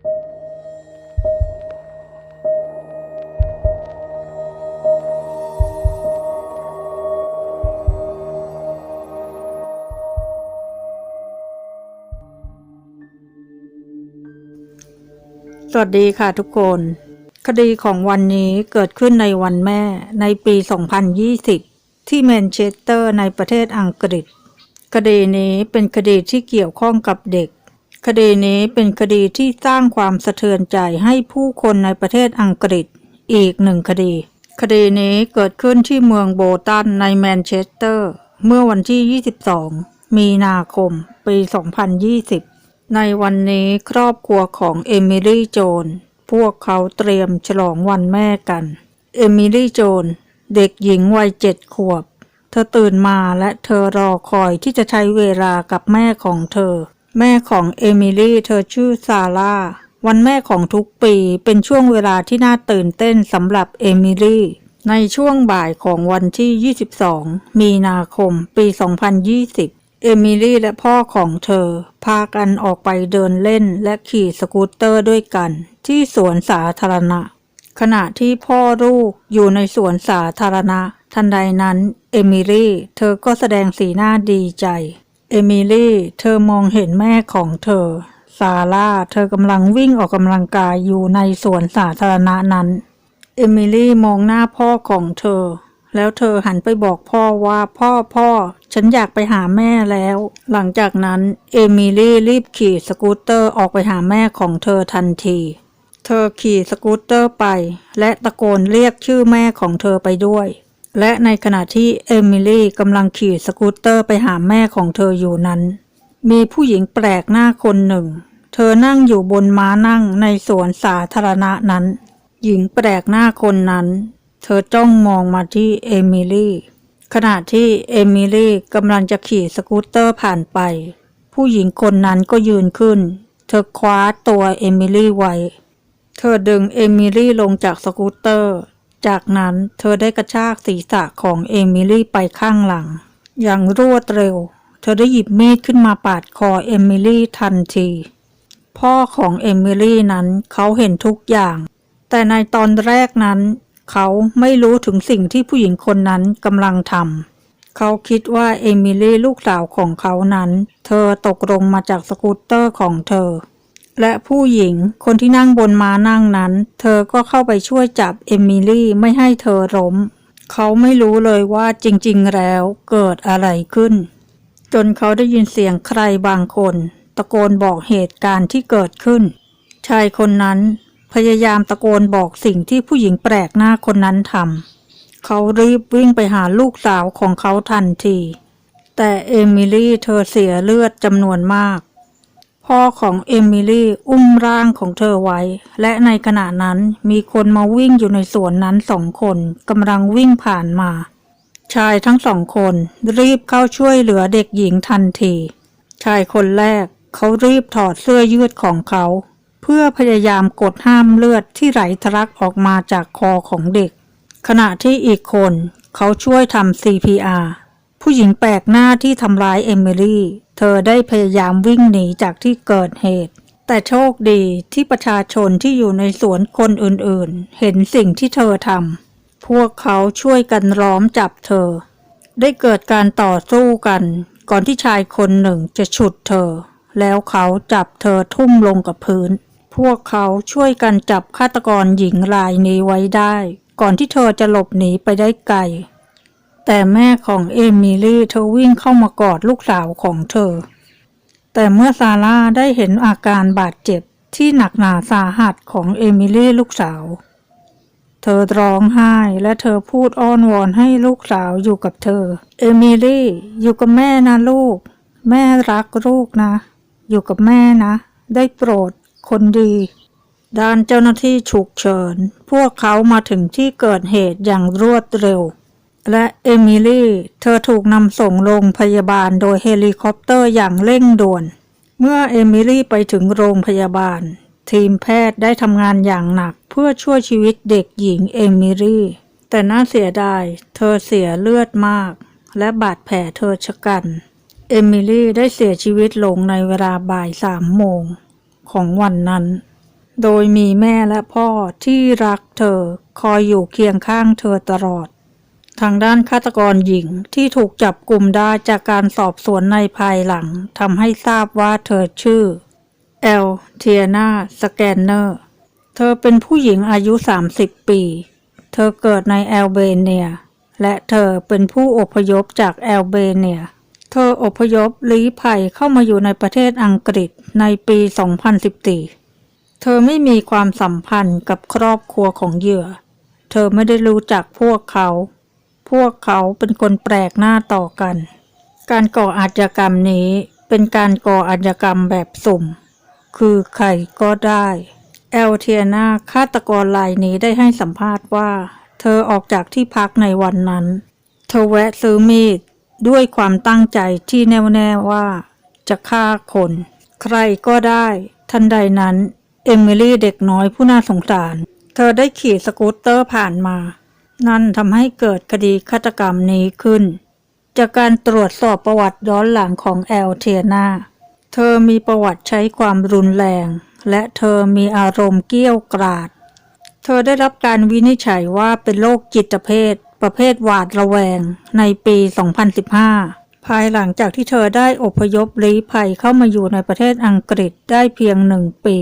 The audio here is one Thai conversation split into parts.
สวัสดีค่ะทุกคน คดีของวันนี้เกิดขึ้นในวันแม่ในปี 2020 ที่แมนเชสเตอร์ในประเทศอังกฤษ คดีนี้เป็นคดีที่เกี่ยวข้องกับเด็ก คดีนี้เป็นคดีที่สร้างความสะเทือนใจให้ผู้คนในประเทศอังกฤษอีกหนึ่งคดี คดีนี้เกิดขึ้นที่เมืองโบตันในแมนเชสเตอร์ เมื่อวันที่ 22 มีนาคม ปี 2020 ในวันนี้ครอบครัวของเอมิลี่โจน พวกเขาเตรียมฉลองวันแม่กัน เอมิลี่โจน เด็กหญิงวัยเจ็ดขวบ เธอตื่นมาและเธอรอคอยที่จะใช้เวลากับแม่ของเธอ แม่ของเอมิลี่เธอชื่อซาร่า วันแม่ของทุกปีเป็นช่วงเวลาที่น่าตื่นเต้นสำหรับเอมิลี่ ในช่วงบ่ายของวันที่ 22 มีนาคม ปี 2020 เอมิลี่และพ่อของเธอ พากันออกไปเดินเล่นและขี่สกูตเตอร์ด้วยกัน ที่สวนสาธารณะ ขณะที่พ่อลูกอยู่ในสวนสาธารณะ ทันใดนั้น เอมิลี่ เธอก็แสดงสีหน้าดีใจ เอมิลี่ เธอมองเห็นแม่ของเธอ ซาร่า เธอกำลังวิ่งออกกำลังกายอยู่ในสวนสาธารณะนั้น เอมิลี่มองหน้าพ่อของเธอ แล้วเธอหันไปบอกพ่อว่าพ่อพ่อ ฉันอยากไปหาแม่แล้ว หลังจากนั้น เอมิลี่รีบขี่สกูตเตอร์ออกไปหาแม่ของเธอทันที เธอขี่สกูตเตอร์ไป และตะโกนเรียกชื่อแม่ของเธอไปด้วย และในขณะที่เอมิลี่กำลังขี่สกูตเตอร์ไปหาแม่ของเธออยู่นั้น มีผู้หญิงแปลกหน้าคนหนึ่ง เธอนั่งอยู่บนม้านั่งในสวนสาธารณะนั้น หญิงแปลกหน้าคนนั้น เธอจ้องมองมาที่เอมิลี่ขณะที่เอมิลี่กำลังจะขี่สกูตเตอร์ผ่านไป ผู้หญิงคนนั้นก็ยืนขึ้น เธอคว้าตัวเอมิลี่ไว้ เธอดึงเอมิลี่ลงจากสกูตเตอร์ จากนั้นเธอได้กระชากศีรษะของเอมิลี่ไปข้างหลัง อย่างรวดเร็ว เธอได้หยิบมีดขึ้นมาปาดคอเอมิลี่ทันที พ่อของเอมิลี่นั้นเขาเห็นทุกอย่าง แต่ในตอนแรกนั้น เขาไม่รู้ถึงสิ่งที่ผู้หญิงคนนั้นกำลังทำเขาคิดว่าเอมิลี่ลูกสาวของเขานั้น เธอตกลงมาจากสกูตเตอร์ของเธอ และผู้หญิงคนที่นั่งบนม้านั่งนั้น เธอก็เข้าไปช่วยจับเอมิลี่ไม่ให้เธอล้ม เขาไม่รู้เลยว่าจริงๆแล้วเกิดอะไรขึ้น จนเขาได้ยินเสียงใครบางคน ตะโกนบอกเหตุการณ์ที่เกิดขึ้น ชายคนนั้นพยายามตะโกนบอกสิ่งที่ผู้หญิงแปลกหน้าคนนั้นทำเขารีบวิ่งไปหาลูกสาวของเขาทันที แต่เอมิลี่เธอเสียเลือดจำนวนมาก พ่อของเอมิลี่อุ้มร่างของเธอไว้ และในขณะนั้นมีคนมาวิ่งอยู่ในสวนนั้นสองคนกำลังวิ่งผ่านมา ชายทั้งสองคนรีบเข้าช่วยเหลือเด็กหญิงทันที ชายคนแรกเขารีบถอดเสื้อยืดของเขา เพื่อพยายามกดห้ามเลือดที่ไหลทะลักออกมาจากคอของเด็ก ขณะที่อีกคนเขาช่วยทำ CPR ผู้หญิงแปลกหน้าที่ทำร้ายเอมิลี่ เธอได้พยายามวิ่งหนีจากที่เกิดเหตุ แต่โชคดีที่ประชาชนที่อยู่ในสวนคนอื่นๆ เห็นสิ่งที่เธอทำ พวกเขาช่วยกันล้อมจับเธอ ได้เกิดการต่อสู้กัน ก่อนที่ชายคนหนึ่งจะฉุดเธอ แล้วเขาจับเธอทุ่มลงกับพื้น พวกเขาช่วยกันจับฆาตกรหญิงรายนี้ไว้ได้ ก่อนที่เธอจะหลบหนีไปได้ไกล แต่แม่ของเอมิลี่เธอวิ่งเข้ามากอดลูกสาวของเธอ แต่เมื่อซาร่าได้เห็นอาการบาดเจ็บที่หนักหนาสาหัสของเอมิลี่ลูกสาว เธอร้องไห้และเธอพูดอ้อนวอนให้ลูกสาวอยู่กับเธอ เอมิลี่อยู่กับแม่นะลูก แม่รักลูกนะ อยู่กับแม่นะ ได้โปรดคนดีด้านเจ้าหน้าที่ฉุกเฉิน พวกเขามาถึงที่เกิดเหตุอย่างรวดเร็ว และเอมิลี่ เธอถูกนำส่งโรงพยาบาลโดยเฮลิคอปเตอร์อย่างเร่งด่วน เมื่อเอมิลี่ไปถึงโรงพยาบาล ทีมแพทย์ได้ทำงานอย่างหนักเพื่อช่วยชีวิตเด็กหญิงเอมิลี่ แต่น่าเสียดาย เธอเสียเลือดมาก และบาดแผลเธอชะกัน เอมิลี่ได้เสียชีวิตลงในเวลาบ่ายสามโมงของวันนั้น โดยมีแม่และพ่อที่รักเธอคอยอยู่เคียงข้างเธอตลอด ทางด้านฆาตกรหญิงที่ถูกจับกลุ่มได้จากการสอบสวนในภายหลังทำให้ทราบว่าเธอชื่อแอลเทียนาสแกนเนอร์ เธอเป็นผู้หญิงอายุ 30 ปี เธอเกิดในแอลเบเนีย และเธอเป็นผู้อพยพจากแอลเบเนีย เธออพยพลี้ภัยเข้ามาอยู่ในประเทศอังกฤษในปี 2014 เธอไม่มีความสัมพันธ์กับครอบครัวของเหยื่อ เธอไม่ได้รู้จักพวกเขา พวกเขาเป็นคนแปลกหน้าต่อกัน การก่ออาชญากรรมนี้เป็นการก่ออาชญากรรมแบบสุ่ม คือใครก็ได้แอลเทียนาฆาตกรรายนี้ได้ให้สัมภาษณ์ว่า เธอออกจากที่พักในวันนั้น เธอแวะซื้อมีดด้วยความตั้งใจที่แน่วแน่ว่า จะฆ่าคน ใครก็ได้ ทันใดนั้น เอมิลี่เด็กน้อยผู้น่าสงสาร เธอได้ขี่สกูตเตอร์ผ่านมา นั่นทำให้เกิดคดีฆาตกรรมนี้ขึ้น จากการตรวจสอบประวัติย้อนหลังของแอลเทียนาเธอมีประวัติใช้ความรุนแรง และเธอมีอารมณ์เกี้ยวกราด เธอได้รับการวินิจฉัยว่าเป็นโรคจิตเภท ประเภทหวาดระแวง ในปี 2015 ภายหลังจากที่เธอได้อพยพลี้ภัยเข้ามาอยู่ในประเทศอังกฤษได้เพียงหนึ่งปี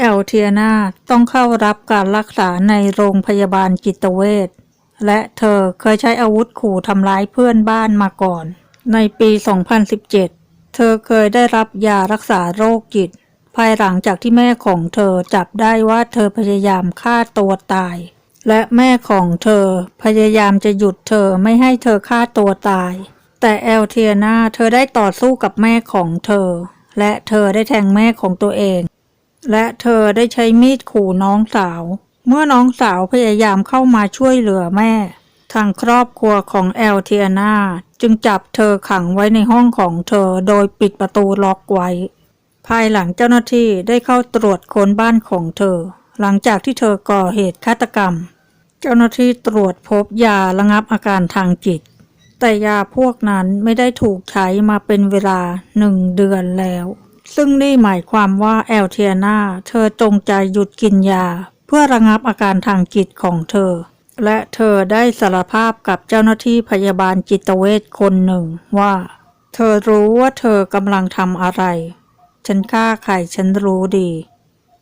แอลเทียนาต้องเข้ารับการรักษาในโรงพยาบาลจิตเวชและเธอเคยใช้อาวุธขู่ทำร้ายเพื่อนบ้านมาก่อน ในปี 2017 เธอเคยได้รับยารักษาโรคจิต ภายหลังจากที่แม่ของเธอจับได้ว่าเธอพยายามฆ่าตัวตาย และแม่ของเธอพยายามจะหยุดเธอไม่ให้เธอฆ่าตัวตาย แต่แอลเทียนาเธอได้ต่อสู้กับแม่ของเธอ และเธอได้แทงแม่ของตัวเอง และเธอได้ใช้มีดขู่น้องสาว เมื่อน้องสาวพยายามเข้ามาช่วยเหลือแม่ ทางครอบครัวของแอลเทียนาจึงจับเธอขังไว้ในห้องของเธอโดยปิดประตูล็อกไว้ ภายหลังเจ้าหน้าที่ได้เข้าตรวจค้นบ้านของเธอ หลังจากที่เธอก่อเหตุฆาตกรรม เจ้าหน้าที่ตรวจพบยาระงับอาการทางจิต แต่ยาพวกนั้นไม่ได้ถูกใช้มาเป็นเวลาหนึ่งเดือนแล้ว ซึ่งนี่หมายความว่าแอลเทียนาเธอจงใจหยุดกินยา เพื่อระงับอาการทางจิตของเธอ และเธอได้สารภาพกับเจ้าหน้าที่พยาบาลจิตเวชคนหนึ่งว่า เธอรู้ว่าเธอกำลังทำอะไร ฉันฆ่าใครฉันรู้ดี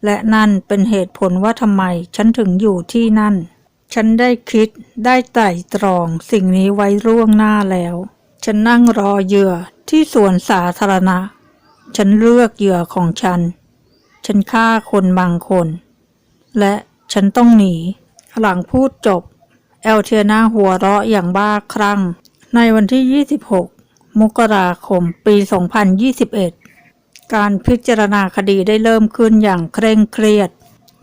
และนั่นเป็นเหตุผลว่าทำไมฉันถึงอยู่ที่นั่น ฉันได้คิดได้ไตร่ตรองสิ่งนี้ไว้ร่วงหน้าแล้ว ฉันนั่งรอเหยื่อที่สวนสาธารณะ ฉันเลือกเหยื่อของฉัน ฉันฆ่าคนบางคน และฉันต้องหนี หลังพูดจบแอลเทียนาหัวเราะอย่างบ้าคลั่ง ในวันที่ 26 มกราคม ปี 2021 การพิจารณาคดีได้เริ่มขึ้นอย่างเคร่งเครียด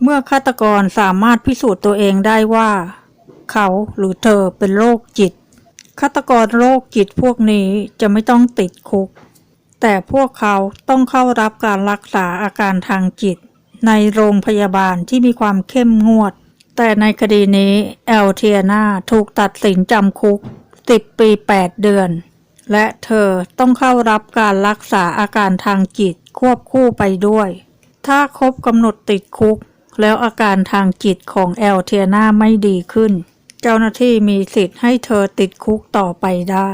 เมื่อฆาตกรสามารถพิสูจน์ตัวเองได้ว่า เขาหรือเธอเป็นโรคจิตฆาตกรโรคจิตพวกนี้จะไม่ต้องติดคุก แต่พวกเขาต้องเข้ารับการรักษาอาการทางจิต ในโรงพยาบาลที่มีความเข้มงวด แต่ในคดีนี้แอลเทียนาถูกตัดสินจำคุก 10 ปี 8 เดือน และเธอต้องเข้ารับการรักษาอาการทางจิตควบคู่ไปด้วย ถ้าครบกำหนดติดคุก แล้วอาการทางจิตของแอลเทียนาไม่ดีขึ้น เจ้าหน้าที่มีสิทธิ์ให้เธอติดคุกต่อไปได้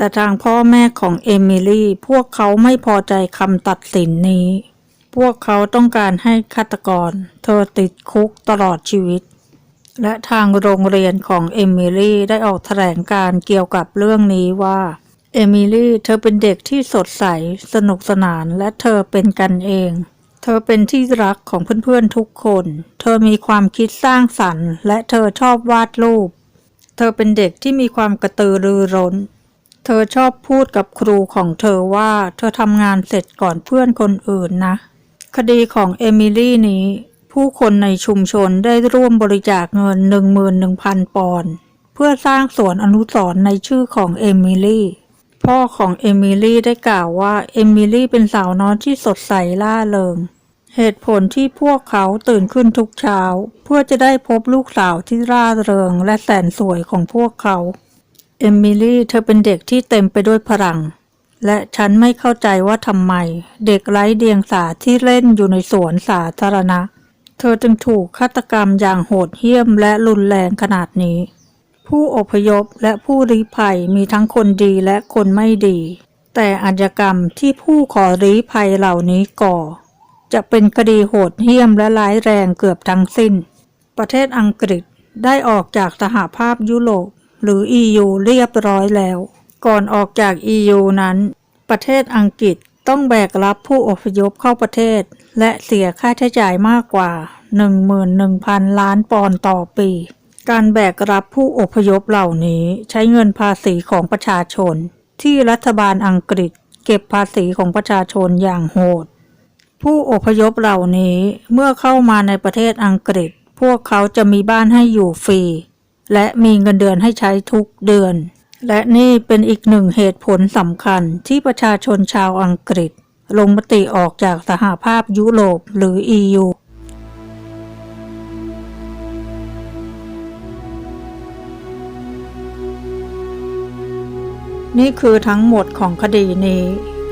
แต่ทางพ่อแม่ของเอมิลี่พวกเขาไม่พอใจคำตัดสินนี้ พวกเขาต้องการให้ฆาตกร เธอติดคุกตลอดชีวิต และทางโรงเรียนของเอมิลี่ได้ออกแถลงการเกี่ยวกับเรื่องนี้ว่าเอมิลี่เธอเป็นเด็กที่สดใส สนุกสนานและเธอเป็นกันเอง เธอเป็นที่รักของเพื่อนๆทุกคน เธอมีความคิดสร้างสรรค์ และเธอชอบวาดรูป เธอเป็นเด็กที่มีความกระตือรือร้น เธอชอบพูดกับครูของเธอว่าเธอทำงานเสร็จก่อนเพื่อนคนอื่นนะ คดีของเอมิลี่นี้ ผู้คนในชุมชนได้ร่วมบริจาคเงิน 11,000 ปอนด์เพื่อสร้างสวนอนุสรณ์ในชื่อของเอมิลี่ พ่อของเอมิลี่ได้กล่าวว่าเอมิลี่เป็นสาวน้อยที่สดใสล่าเริง เหตุผลที่พวกเขาตื่นขึ้นทุกเช้า เพื่อจะได้พบลูกสาวที่ร่าเริงและแสนสวยของพวกเขา เอมิลี่เธอเป็นเด็กที่เต็มไปด้วยพลัง และฉันไม่เข้าใจว่าทำไม เด็กไร้เดียงสาที่เล่นอยู่ในสวนสาธารณะ เธอจึงถูกฆาตกรรมอย่างโหดเหี้ยมและรุนแรงขนาดนี้ ผู้อพยพและผู้ลี้ภัยมีทั้งคนดีและคนไม่ดี แต่อาชญากรรมที่ผู้ขอลี้ภัยเหล่านี้ก่อ จะเป็นคดีโหดเหี้ยมและร้ายแรงเกือบทั้งสิ้น ประเทศอังกฤษได้ออกจากสหภาพยุโรป หรือ EU เรียบร้อยแล้ว ก่อนออกจาก EU นั้น ประเทศอังกฤษต้องแบกรับผู้อพยพเข้าประเทศ และเสียค่าใช้จ่ายมากกว่า 11,000 ล้านปอนด์ต่อปี การแบกรับผู้อพยพเหล่านี้ใช้เงินภาษีของประชาชน ที่รัฐบาลอังกฤษเก็บภาษีของประชาชนอย่างโหด ผู้อพยพเหล่านี้เมื่อเข้ามาในประเทศอังกฤษ พวกเขาจะมีบ้านให้อยู่ฟรี และมีเงินเดือนให้ใช้ทุกเดือน และนี่เป็นอีกหนึ่งเหตุผลสำคัญที่ประชาชนชาวอังกฤษ ลงมติออกจากสหภาพยุโรปหรือ EU นี่คือทั้งหมดของคดีนี้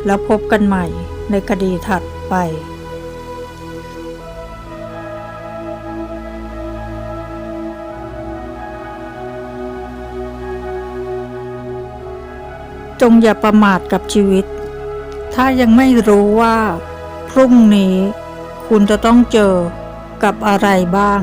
แล้วพบกันใหม่ในคดีถัดไป จงอย่าประมาทกับชีวิต ถ้ายังไม่รู้ว่า พรุ่งนี้คุณจะต้องเจอกับอะไรบ้าง